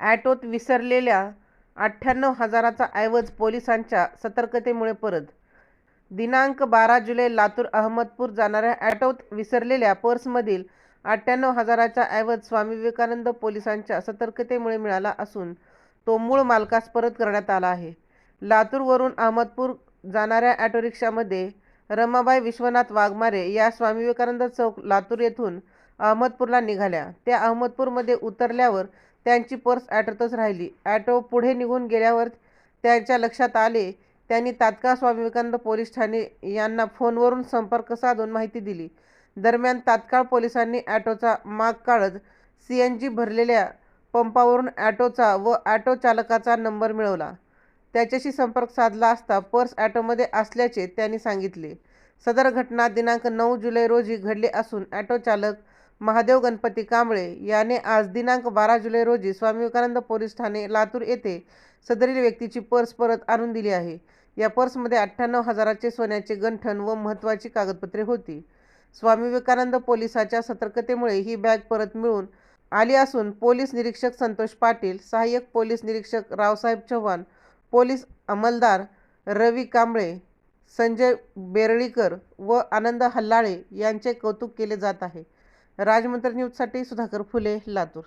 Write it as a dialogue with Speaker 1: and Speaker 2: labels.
Speaker 1: ॲटोत विसरलेल्या अठ्ठ्याण्णव हजाराचा ऐवज पोलिसांच्या सतर्कतेमुळे परत. दिनांक बारा जुलै लातूर अहमदपूर जाणाऱ्या ॲटोत विसरलेल्या पर्समधील अठ्ठ्याण्णव हजाराचा ऐवज स्वामी विवेकानंद पोलिसांच्या सतर्कतेमुळे मिळाला असून तो मूळ मालकास परत करण्यात आला आहे. लातूरवरून अहमदपूर जाणाऱ्या ॲटो रिक्षामध्ये रमाबाई विश्वनाथ वाघमारे या स्वामी विवेकानंद चौक लातूर येथून अहमदपूरला निघाल्या. त्या अहमदपूरमध्ये उतरल्यावर त्यांची पर्स ॲटोतच राहिली. ॲटो पुढे निघून गेल्यावर त्यांच्या लक्षात आले. त्यांनी तात्काळ स्वामी विवेकानंद पोलीस ठाणे यांना फोनवरून संपर्क साधून माहिती दिली. दरम्यान तात्काळ पोलिसांनी ॲटोचा माग काढत सी एन जी भरलेल्या पंपावरून ॲटोचा व ॲटो चालकाचा नंबर मिळवला. त्याच्याशी संपर्क साधला असता पर्स ॲटोमध्ये असल्याचे त्यांनी सांगितले. सदर घटना दिनांक नऊ जुलै रोजी घडली असून ॲटो चालक महादेव गणपती कांबळे याने आज दिनांक बारा जुलै रोजी स्वामी विवेकानंद पोलीस ठाणे लातूर येथे सदरील व्यक्तीची पर्स परत आणून दिली आहे. या पर्समध्ये अठ्ठ्याण्णव हजाराचे सोन्याचे गंठण व महत्त्वाची कागदपत्रे होती. स्वामी विवेकानंद पोलिसाच्या सतर्कतेमुळे ही बॅग परत मिळून आली असून पोलीस निरीक्षक संतोष पाटील सहाय्यक पोलीस निरीक्षक रावसाहेब चव्हाण पोलीस अंमलदार रवी कांबळे संजय बेरळीकर व आनंद हल्लाळे यांचे कौतुक केले जात आहे. राजमंत्र न्यूजसाठी सुधाकर फुले लातूर.